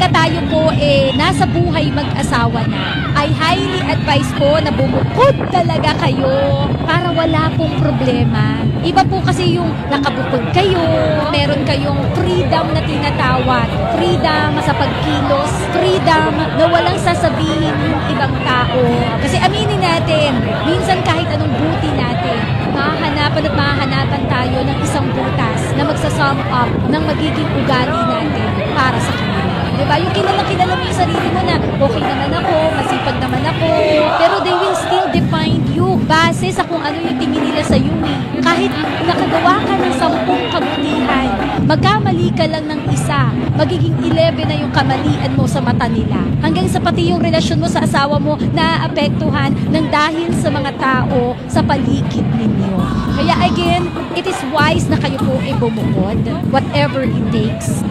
pagka tayo po eh nasa buhay mag-asawa na, ay highly advised po na bumukod talaga kayo para wala pong problema. Iba po kasi yung nakabukod kayo, meron kayong freedom na tinatawag, freedom sa pagkilos, freedom na walang sasabihin yung ibang tao. Kasi aminin natin, minsan kahit anong buti natin, mahahanapan at mahahanapan tayo ng isang butas na magsasum up ng magiging ugali natin. Diba? Yung kilala kilala mo yung sarili mo na okay naman ako, masipag naman ako, pero they will still define you base sa kung ano yung tingin nila sa iyo. eh. Kahit nakagawa ka ng sampung kabutihan, magkamali ka lang ng isa, magiging 11 na yung kamalian mo sa mata nila. Hanggang sa pati yung relasyon mo sa asawa mo naapektuhan ng dahil sa mga tao sa paligid ninyo. Kaya again, it is wise na kayo po ay bumukod, whatever it takes.